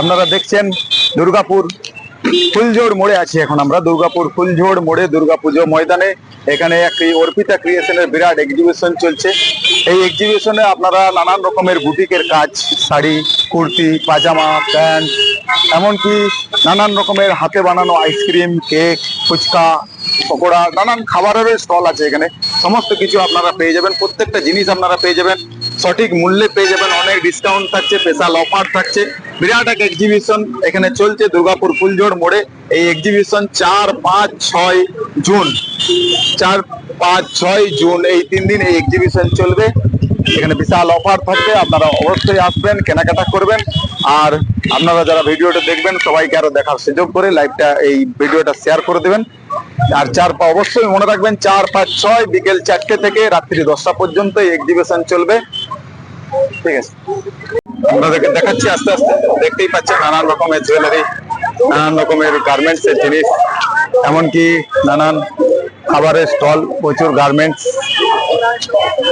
আপনারা দেখছেন দুর্গাপুর ফুলঝোড় মোড়ে আছি এখন আমরা। দুর্গাপুর ফুলঝোড় মোড়ে দুর্গাপুজো ময়দানে এখানে একটি অর্পিতা ক্রিয়েশনের বিরাট এক্সিবিশন চলছে। এই এক্সিবিশনে আপনারা নানান রকমের বুটিকের কাজ, শাড়ি, কুর্তি, পাজামা, প্যান্ট, এমনকি নানান রকমের হাতে বানানো আইসক্রিম কেক ফুচকা, পকোড়া, নানান খাবারেরও স্টল আছে এখানে। সমস্ত কিছু আপনারা পেয়ে যাবেন। প্রত্যেকটা জিনিস আপনারা পেয়ে যাবেন। সঠিক মূল্যে পেয়ে যাবেন, অনেক ডিসকাউন্ট থাকছে স্পেশাল অফার থাকছে। বিরাট এক এক্সিবিশন এখানে চলছে, দুর্গাপুর ফুলজোড় মোড়ে। এই এক্সিবিশন চার পাঁচ ছয় জুন। চার পাঁচ ছয় জুন, এই তিন দিন এই এক্সিবিশন চলবে। এখানে বিশাল অফার থাকবে, আপনারা অবশ্যই আসবেন, কেনাকাটা করবেন। আর আপনারা যারা ভিডিওটা দেখবেন, সবাইকে আরও দেখার সুযোগ করে লাইভটা, এই ভিডিওটা শেয়ার করে দেবেন। আর চার পা অবশ্যই মনে রাখবেন, চার পাঁচ ছয় বিকেল চারটে থেকে রাত্রি দশটা পর্যন্ত এই এক্সিবিশন চলবে। ঠিক আছে। আপনাদেরকে দেখাচ্ছি আস্তে আস্তে। দেখতেই পাচ্ছেন নানান রকমের জুয়েলারি নানান রকমের গার্মেন্টস এর জিনিস, এমনকি নানান খাবারের স্টল প্রচুর গার্মেন্টস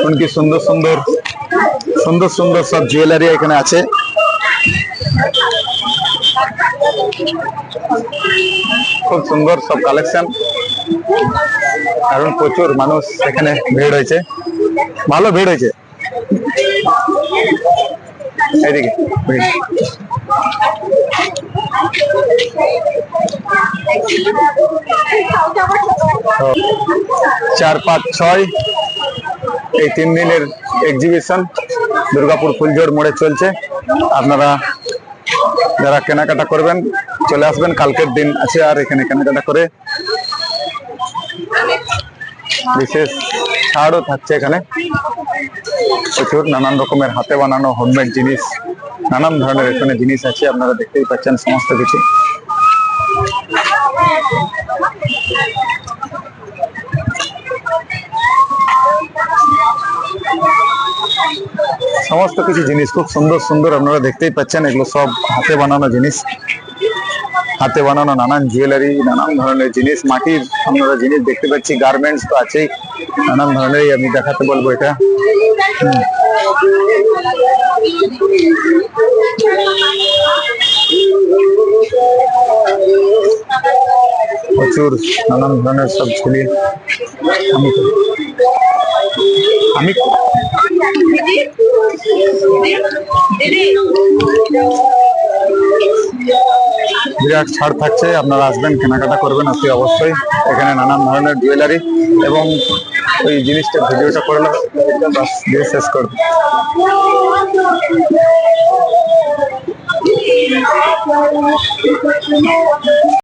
এমনকি সুন্দর সুন্দর সুন্দর সুন্দর সব জুয়েলারি এখানে আছে। খুব সুন্দর সব কালেকশন কারণ প্রচুর মানুষ এখানে ভিড় হয়েছে। ভালো ভিড় হয়েছে। তো চার পাঁচ ছয় এই তিন দিনের এক্সিবিশন দুর্গাপুর ফুলজোড় মোড়ে চলছে। আপনারা যারা কেনাকাটা করবেন চলে আসবেন। কালকের দিন আছে আর এখানে কেনাকাটা করে। বিশেষ ছাড়ও থাকছে এখানে। প্রচুর নানান রকমের হাতে বানানো হোমমেড জিনিস, নানান ধরনের এখানে জিনিস আছে, আপনারা দেখতেই পাচ্ছেন সমস্ত কিছু। সমস্ত কিছু জিনিস, খুব সুন্দর সুন্দর আপনারা দেখতেই পাচ্ছেন, এগুলো সব হাতে বানানো জিনিস। হাতে বানানো নানান জুয়েলারি নানান ধরনের জিনিস, মাটির আপনারা জিনিস দেখতে পাচ্ছি গার্মেন্টস তো আছেই। নানান ধরনের আমি দেখাতে বলব এটা। প্রচুর নানান ধরনের সব আমি আমি বিরাট ছাড় থাকছে, আপনারা আসবেন, কেনাকাটা করবেন আপনি অবশ্যই এখানে নানান ধরনের জুয়েলারি এবং ওই জিনিসটা ভিডিওটা বাস, দিয়ে শেষ করবে।